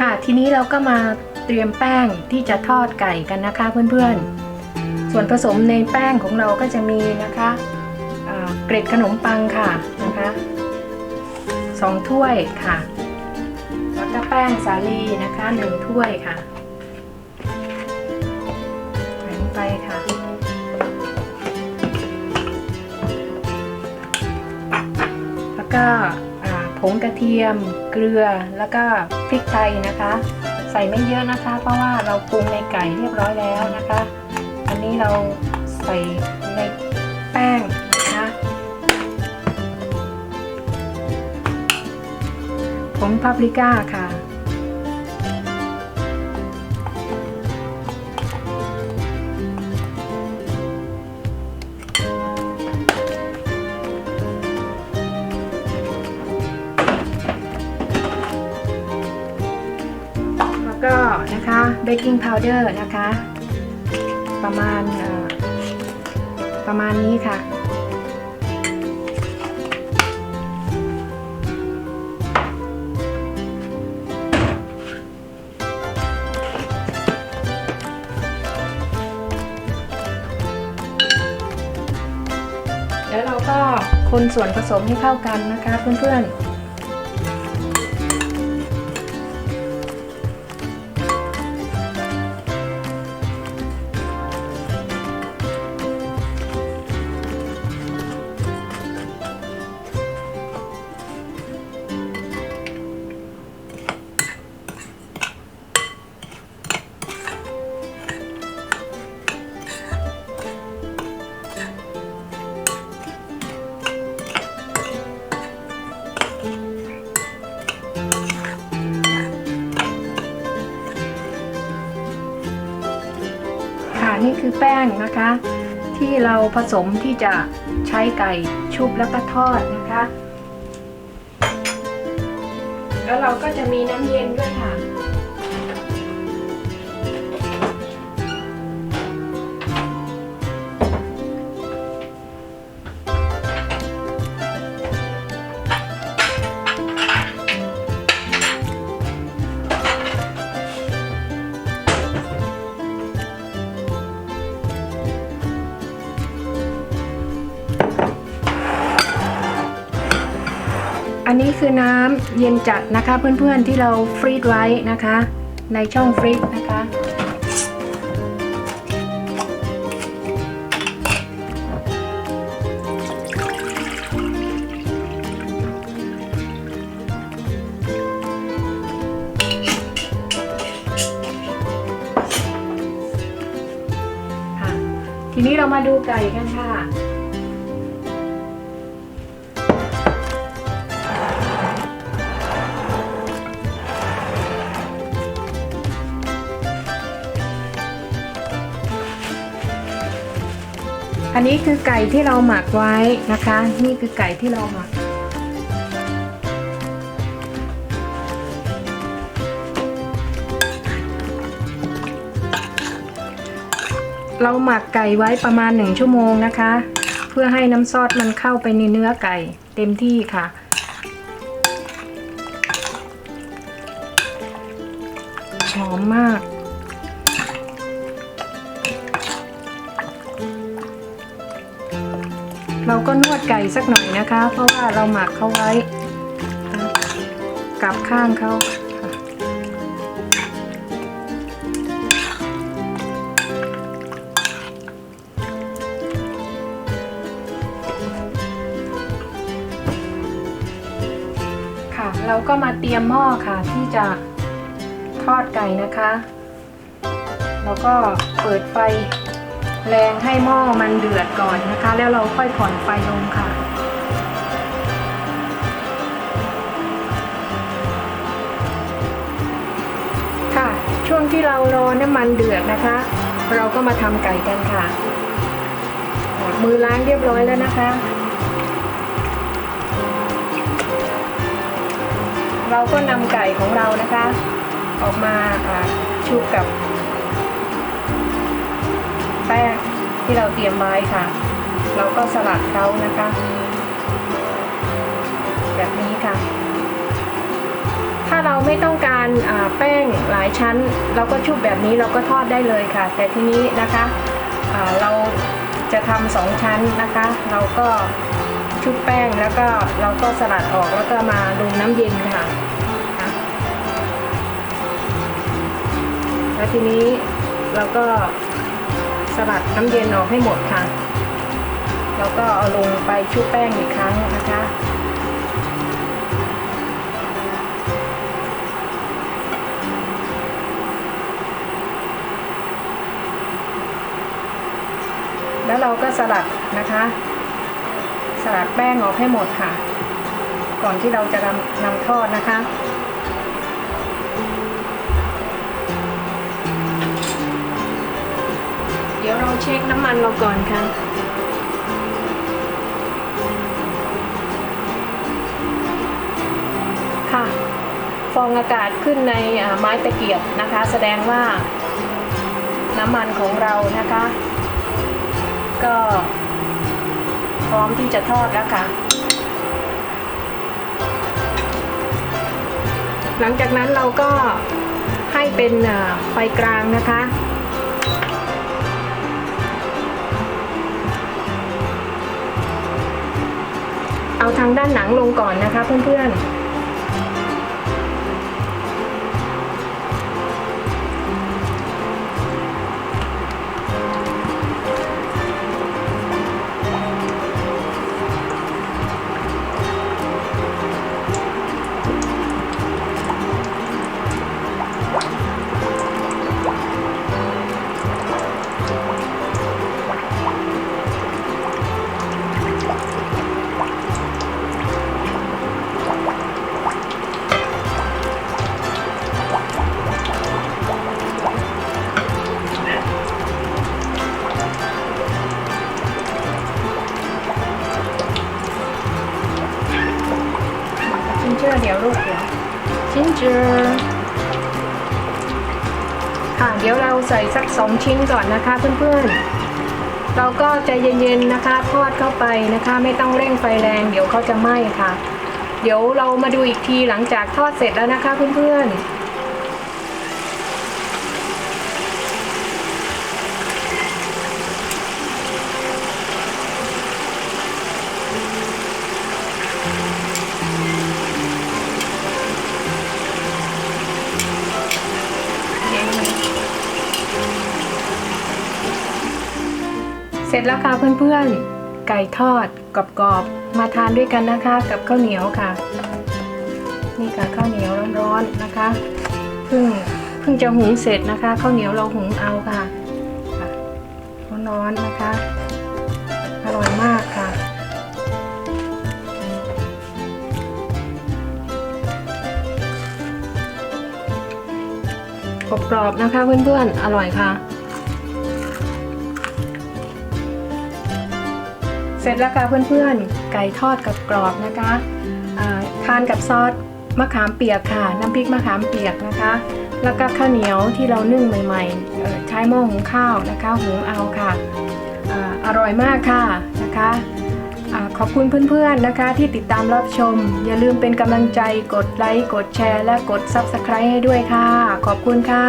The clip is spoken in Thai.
ค่ะ ทีนี้เราก็มาเตรียมแป้งที่จะทอดไก่กันนะคะเพื่อนๆ ส่วนผสมในแป้งของเราก็จะมีนะคะเกล็ดขนมปังค่ะนะคะสองถ้วยค่ะ แล้วก็แป้งสาลีนะคะหนึ่งถ้วยค่ะใส่ลงไปค่ะ แล้วก็ ผงกระเทียม เกลือแล้วก็พริกไทยนะคะ ใส่ไม่เยอะนะคะ เพราะว่าเราปรุงในไก่เรียบร้อยแล้วนะคะ อันนี้เราใส่ในแป้งนะคะผงพาปริก้าค่ะ ก็นะคะเบกกิ้งพาวเดอร์นะคะ ประมาณประมาณนี้ค่ะ แล้วเราก็คนส่วนผสมให้เข้ากันนะคะเพื่อนๆ คือแป้งนะคะ ที่เราผสมที่จะใช้ไก่ชุบแล้วก็ทอดนะคะ แล้วเราก็จะมีน้ำเย็นด้วยค่ะ อันนี้คือน้ำเย็นจัดนะคะเพื่อนๆที่เราฟรีดไว้นะคะ ในช่องฟรีซนะคะค่ะทีนี้เรามาดูไก่กันค่ะ อันนี้คือไก่ที่เราหมักไว้นะคะ นี่คือไก่ที่เราหมัก เราหมักไก่ไว้ประมาณหนึ่งชั่วโมงนะคะ เพื่อให้น้ำซอสมันเข้าไปในเนื้อไก่เต็มที่ค่ะหอมมาก เราก็นวดไก่สักหน่อยนะคะ เพราะว่าเราหมักเขาไว้กลับข้างเขาค่ะ เราก็มาเตรียมหม้อค่ะที่จะทอดไก่นะคะ แล้วก็เปิดไฟ แรงให้หม้อมันเดือดก่อนนะคะ แล้วเราค่อยผ่อนไฟลงค่ะ ค่ะ ช่วงที่เรารอน้ำมันเดือดนะคะ เราก็มาทำไก่กันค่ะ มือล้างเรียบร้อยแล้วนะคะ เราก็นำไก่ของเรานะคะ ออกมาอ่าชุบกับ แป้งที่เราเตรียมไว้ค่ะ เราก็สลัดเขานะคะ แบบนี้ค่ะ ถ้าเราไม่ต้องการแป้งหลายชั้น เราก็ชุบแบบนี้เราก็ทอดได้เลยค่ะ แต่ทีนี้นะคะเราจะทำสองชั้นนะคะ เราก็ชุบแป้งแล้วก็เราก็สลัดออกแล้วก็มาลงน้ำเย็นค่ะ แล้วทีนี้เราก็ ลัดน้ำเย็นออกให้หมดค่ะ แล้วก็เอาลงไปชุบแป้งอีกครั้งนะคะแล้วเราก็สลัดนะคะ สลัดแป้งออกให้หมดค่ะ ก่อนที่เราจะนำนำทอดนะคะ ดี๋ยวเราเช็คน้ำมันเราก่อนค่ะ ค่ะ ฟองอากาศขึ้นในไม้ตะเกียบนะคะ แสดงว่าน้ำมันของเรานะคะ ก็พร้อมที่จะทอดแล้วค่ะ หลังจากนั้นเราก็ให้เป็นไฟกลางนะคะ ทางด้านหนังลงก่อนนะคะเพื่อนๆ เจอร์เดี๋ยวลูกเดี๋ยวชินเจอร์ค่ะเดี๋ยวเราใส่สักสองชิ้นก่อนนะคะเพื่อนๆ เราก็ใจเย็นๆนะคะทอดเข้าไปนะคะ ไม่ต้องเร่งไฟแรงเดี๋ยวเขาจะไหม้ค่ะ เดี๋ยวเรามาดูอีกทีหลังจากทอดเสร็จแล้วนะคะเพื่อนๆ เสร็จแล้วค่ะเพื่อนๆ ไก่ทอดกรอบๆ มาทานด้วยกันนะคะ กับข้าวเหนียวค่ะ นี่ค่ะข้าวเหนียวร้อนๆนะคะเพิ่งเพิ่งจะหุงเสร็จนะคะข้าวเหนียวเราหุงเอาค่ะค่ะร้อนๆนะคะ อร่อยมากค่ะกรอบๆนะคะเพื่อนๆ อร่อยค่ะ เสร็จแล้วค่ะเพื่อนๆ ไก่ทอดกับกรอบนะคะทานกับซอสมะขามเปียกค่ะ น้ำพริกมะขามเปียกนะคะ แล้วก็ข้าวเหนียวที่เรานึ่งใหม่ๆ ใช้หม้อหุงข้าวนะคะหุงเอาค่ะอร่อยมากค่ะนะคะขอบคุณเพื่อนๆนะคะที่ติดตามรับชม อย่าลืมเป็นกำลังใจกดไลค์ กดแชร์ และกด Subscribe ให้ด้วยค่ะ ขอบคุณค่ะ